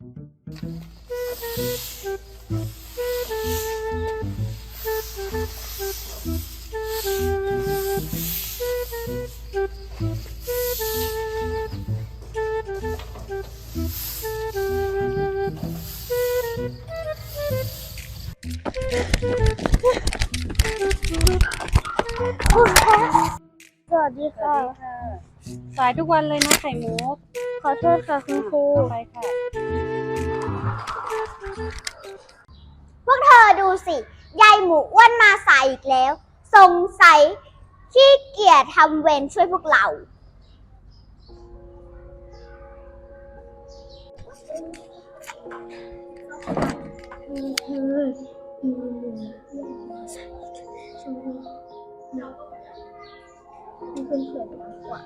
สวัสดีค่ะ สายทุกวันเลยนะไข่มุกขอโทษค่ะคุณครู ไปค่ะ พวกเธอดูสิ ยายหมูอ้วนมาสายอีกแล้ว สงสัยขี้เกียจทำเวรช่วยพวกเรานี่เพื่อนมากกว่า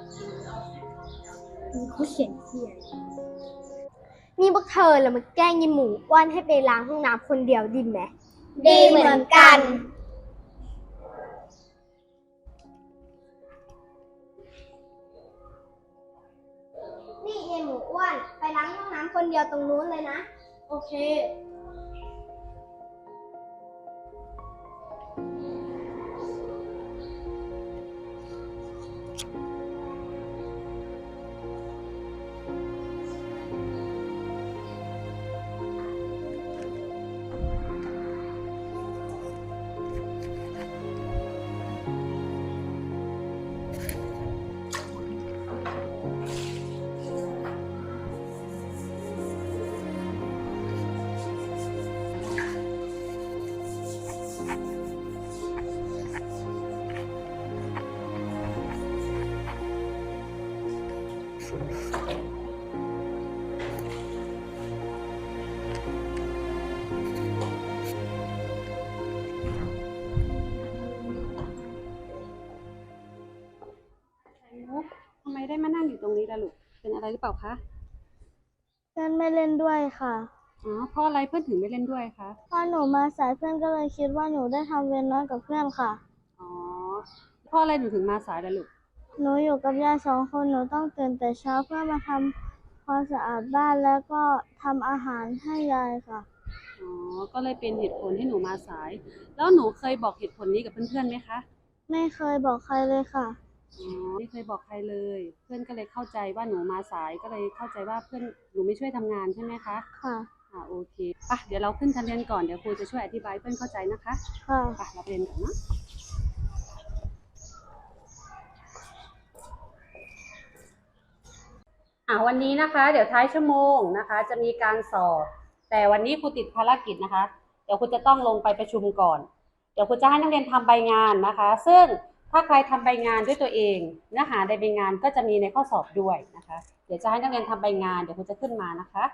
มีเขาเขียนเขียน นี่พวกเธอแล้วมาแกล้งยายหมูอ้วนให้ไปล้างห้องน้ำคนเดียวดีไหมดีเหมือนกัน นี่ยายหมูอ้วนไปล้างห้องน้ำคนเดียวตรงนู้นเลยนะ โอเค ไข่มุกทำไมได้มานั่งอยู่ตรงนี้ล่ะลูก เป็นอะไรหรือเปล่าคะเพื่อนไม่เล่นด้วยค่ะอ๋อเพราะอะไรเพื่อนถึงไม่เล่นด้วยคะ พอหนูมาสายเพื่อนก็เลยคิดว่าหนูได้ทำเวรน้อยกับเพื่อนค่ะ อ๋อเพราะอะไรหนูถึงมาสายล่ะลูก หนูอยู่กับยายสองคนหนูต้องตื่นแต่เช้าเพื่อมาทำความสะอาดบ้านแล้วก็ทำอาหารให้ยายค่ะ อ๋อ ก็เลยเป็นเหตุผลที่หนูมาสาย แล้วหนูเคยบอกเหตุผลนี้กับเพื่อนๆไหมคะ ไม่เคยบอกใครเลยค่ะ อ๋อ ไม่เคยบอกใครเลย เพื่อนก็เลยเข้าใจว่าหนูมาสายก็เลยเข้าใจว่าเพื่อนหนูไม่ช่วยทำงานใช่ไหมคะ ค่ะ อ่าโอเคปะเดี๋ยวเราขึ้นชั้นเรียนก่อนเดี๋ยวครูจะช่วยอธิบายให้เพื่อนเข้าใจนะคะค่ะไปเราไปเรียนกันนะ อ่าวันนี้นะคะ เดี๋ยวท้ายชั่วโมงนะคะ จะมีการสอบ แต่วันนี้ครูติดภารกิจนะคะ เดี๋ยวครูจะต้องลงไปประชุมก่อน เดี๋ยวครูจะให้นักเรียนทำใบงานนะคะ ซึ่งถ้าใครทำใบงานด้วยตัวเอง เนื้อหาในใบงานก็จะมีในข้อสอบด้วยนะคะ เดี๋ยวจะให้นักเรียนทำใบงาน เดี๋ยวครูจะขึ้นมานะคะ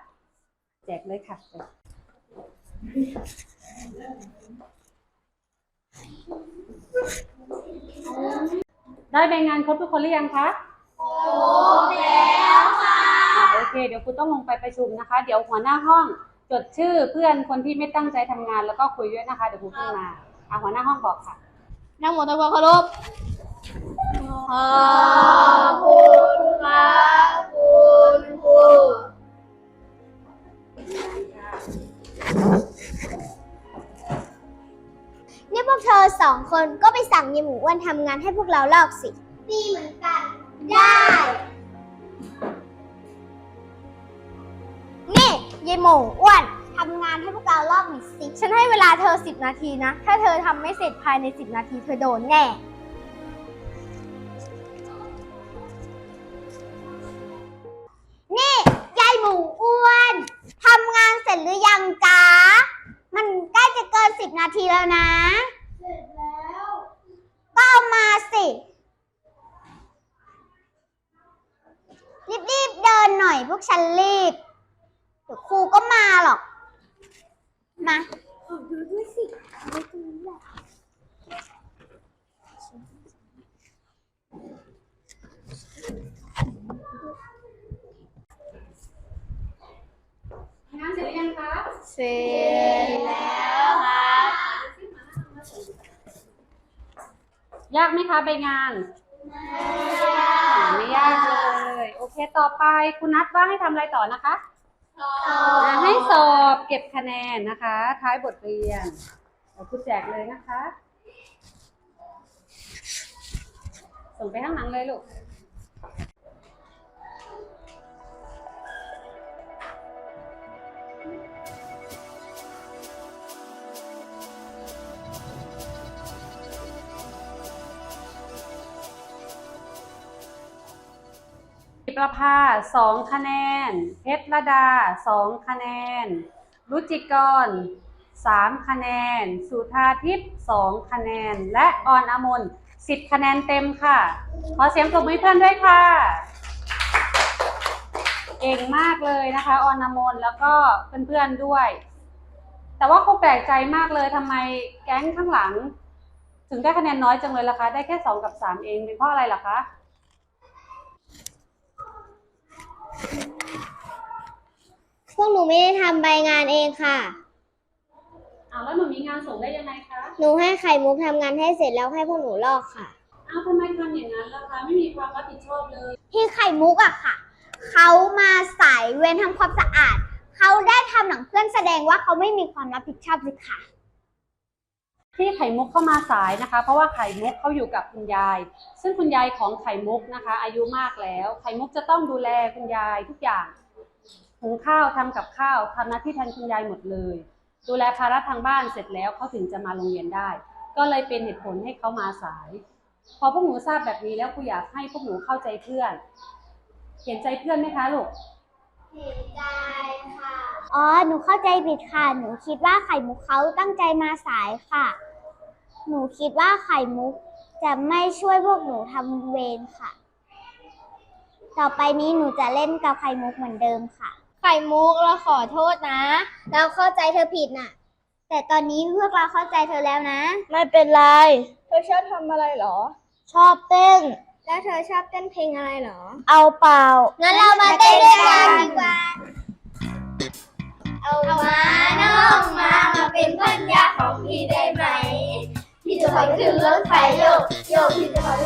แจกเลยค่ะได้ใบงานครบทุกคนหรือยังคะ แล้วค่ะ โอเค เดี๋ยวครูต้องลงไปประชุมนะคะ เดี๋ยวหัวหน้าห้องจดชื่อเพื่อนคนที่ไม่ตั้งใจทำงานแล้วก็คุยด้วยนะคะ เดี๋ยวครูขึ้นมาอะหัวหน้าห้องบอกค่ะ นั่งหมดทั้งความเคารพขอบคุณครับคุณครูนี่พวกเธอสองคนก็ไปสั่งยายหมูอ้วนทำงานให้พวกเราลอกสิ ดีเหมือน ยายหมูอ้วนทำงานให้พวกเราลอกหน่อยสิ ฉันให้เวลาเธอสิบนาทีนะ ถ้าเธอทำไม่เสร็จภายในสิบนาทีเธอโดนแน่ นี่ยายหมูอ้วนทำงานเสร็จหรือยังจ๊ะ มันใกล้จะเกินสิบนาทีแล้วนะ เสร็จแล้ว ก็เอามาสิ รีบๆเดินหน่อยพวกฉันรีบ เดี๋ยวครูก็มาหรอก มาขอดูด้วยสิไม่ตรงนี้แหละงานเสร็จหรือยังคะเสร็จแล้วครับยากไหมคะใบงาน ไม่ยากเลย โอเค ต่อไปคุณนัดว่าให้ทำอะไรต่อนะคะท อะให้สอบเก็บคะแนนนะคะ ท้ายบทเรียนเดี๋ยวคุณแจกเลยนะคะ ส่งไปข้างหลังเลยลูก ประภาสองคะแนน เพชรระดาสองคะแนน รุจิกรสามคะแนน สุธาทิพย์สองคะแนน และออนอมนสิบคะแนนเต็มค่ะ ขอเสียงปรบมือเพื่อนด้วยค่ะ เก่งมากเลยนะคะ ออนอมนแล้วก็เพื่อนๆด้วย แต่ว่าครูแปลกใจมากเลยทำไมแก๊งข้างหลัง ถึงได้คะแนนน้อยจังเลยล่ะคะ ได้แค่สองกับสามเองเป็นเพราะอะไรล่ะคะ พวกหนูไม่ได้ทำใบงานเองค่ะ อ้าวแล้วหนูมีงานส่งได้ยังไงคะหนูให้ไข่มุกทำงานให้เสร็จแล้วให้พวกหนูลอกค่ะ อ้าวทำไมทำอย่างนั้นล่ะคะไม่มีความรับผิดชอบเลยที่ไข่มุกอะค่ะ เขามาสายเวรทำความสะอาด เขาได้ทำหนังเพื่อนแสดงว่าเขาไม่มีความรับผิดชอบสิค่ะ ที่ไข่มุกเข้ามาสายนะคะ เพราะว่าไข่มุกเขาอยู่กับคุณยาย ซึ่งคุณยายของไข่มุกนะคะ อายุมากแล้ว ไข่มุกจะต้องดูแลคุณยายทุกอย่างหุงข้าวทำกับข้าวทำหน้าที่แทนคุณยายหมดเลย ดูแลภาระทางบ้านเสร็จแล้วเขาถึงจะมาโรงเรียนได้ ก็เลยเป็นเหตุผลให้เขามาสาย พอพวกหนูทราบแบบนี้แล้วครูอยากให้พวกหนูเข้าใจเพื่อน เห็นใจเพื่อนไหมคะลูกเห็นใจค่ะอ๋อหนูเข้าใจผิดค่ะ หนูคิดว่าไข่มุกเขาตั้งใจมาสายค่ะ หนูคิดว่าไข่มุกจะไม่ช่วยพวกหนูทำเวรค่ะ ต่อไปนี้หนูจะเล่นกับไข่มุกเหมือนเดิมค่ะ ไข่มุกเราขอโทษนะ เราเข้าใจเธอผิดน่ะ แต่ตอนนี้พวกเราเข้าใจเธอแล้วนะ ไม่เป็นไร เธอชอบทำอะไรเหรอ ชอบเต้น แล้วเธอชอบเต้นเพลงอะไรเหรอ เอาเปล่า งั้นเรามาเต้นด้วยกันดีกว่า เอามาน้อง 只能采用右品最好的